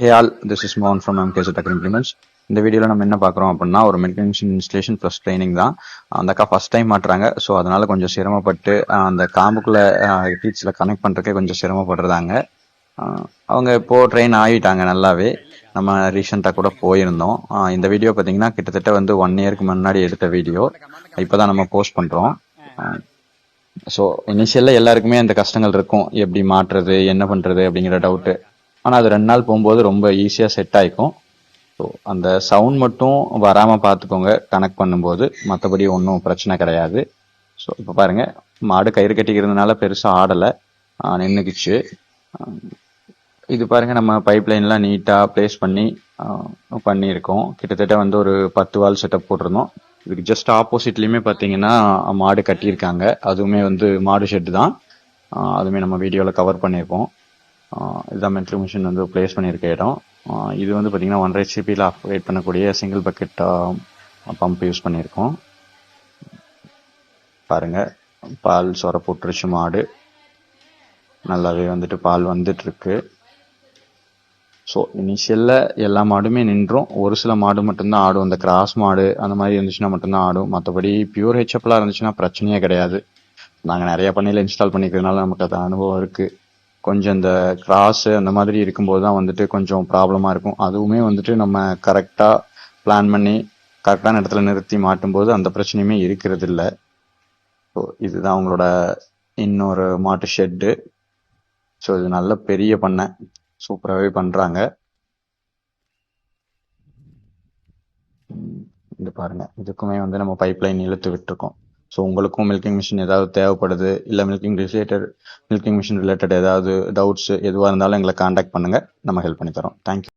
Hey all this is மோகன் from MKS tech implements இந்த வீடியோவில் நம்ம என்ன பார்க்குறோம் அப்படின்னா ஒரு milking machine installation plus training தான். அந்த அக்கா ஃபஸ்ட் டைம் மாட்டுறாங்க. ஸோ அதனால கொஞ்சம் சிரமப்பட்டு அந்த காம்புக்குள்ள டீச்சில் கனெக்ட் பண்ணுறதுக்கே கொஞ்சம் சிரமப்படுறாங்க. அவங்க இப்போது ட்ரெயின் ஆகிட்டாங்க நல்லாவே. நம்ம ரீசெண்டாக கூட போயிருந்தோம். இந்த வீடியோ பார்த்தீங்கன்னா கிட்டத்தட்ட வந்து ஒன் இயருக்கு முன்னாடி எடுத்த வீடியோ இப்போ தான் நம்ம போஸ்ட் பண்ணுறோம் ஸோ இனிஷியலில் எல்லாருக்குமே அந்த கஷ்டங்கள் இருக்கும். எப்படி மாற்றுறது என்ன பண்ணுறது அப்படிங்கிற டவுட்டு ஆனால் அது ரெண்டு நாள் போகும்போது ரொம்ப ஈஸியாக செட் ஆகிக்கும் ஸோ அந்த சவுண்ட் மட்டும் வராமல் பார்த்துக்கோங்க கனெக்ட் பண்ணும்போது. மற்றபடி ஒன்றும் பிரச்சனை கிடையாது. ஸோ இப்போ பாருங்கள் மாடு கயிறு கட்டிக்கிறதுனால பெருசாக ஆடலை. நின்றுக்குச்சு இது பாருங்கள் நம்ம பைப் லைன்லாம் நீட்டாக ப்ளேஸ் பண்ணி பண்ணியிருக்கோம். கிட்டத்தட்ட வந்து ஒரு பத்து வால் செட்டப் போட்டிருந்தோம். இதுக்கு ஜஸ்ட் ஆப்போசிட்லேயுமே பார்த்தீங்கன்னா மாடு கட்டியிருக்காங்க. அதுவுமே வந்து மாடு ஷெட்டு தான். அதுவுமே நம்ம வீடியோவில் கவர் பண்ணியிருக்கோம் இதுதான் மென்ட்ரி மிஷின் வந்து ப்ளேஸ் பண்ணியிருக்க இடம். இது வந்து பார்த்திங்கன்னா ஒன்றரை சிபியில் ஆப்ரேட் பண்ணக்கூடிய சிங்கிள் பக்கெட் பம்ப் யூஸ் பண்ணியிருக்கோம். பாருங்கள் பால் சொர போட்டுருச்சு மாடு. நல்லாவே வந்துட்டு பால் வந்துட்டுருக்கு. ஸோ இனிஷியலில் எல்லா மாடுமே நின்றும். ஒரு சில மாடு மட்டும்தான் ஆடும். இந்த கிராஸ் மாடு அந்த மாதிரி இருந்துச்சுன்னா மட்டும்தான் ஆடும். மற்றபடி பியூர் ஹெச்எப்லாம் இருந்துச்சுன்னா பிரச்சனையே கிடையாது. நாங்கள் நிறைய பண்ணையில் இன்ஸ்டால் பண்ணிக்கிறதுனால நமக்கு அது அனுபவம் இருக்குது கொஞ்சம் இந்த கிராஸு அந்த மாதிரி இருக்கும்போது தான் வந்துட்டு கொஞ்சம் ப்ராப்ளமாக இருக்கும். அதுவுமே வந்துட்டு நம்ம கரெக்டாக பிளான் பண்ணி கரெக்டான இடத்துல நிறுத்தி மாட்டும்போது அந்த பிரச்சனையுமே இருக்கிறது இல்லை ஸோ இதுதான் அவங்களோட இன்னொரு மாட்டு ஷெட்டு ஸோ இது நல்ல பெரிய பண்ணை. சூப்பராகவே பண்ணுறாங்க இது பாருங்க. இதுக்குமே வந்து நம்ம பைப் லைன் இழுத்து விட்டுருக்கோம். ஸோ உங்களுக்கும் மில்கிங் மிஷின் ஏதாவது தேவைப்படுது இல்லை milking related milking machine related ஏதாவது டவுட்ஸ் எதுவாக இருந்தாலும் எங்களை காண்டாக்ட் பண்ணுங்க. நம்ம ஹெல்ப் பண்ணி தரோம். தேங்க்யூ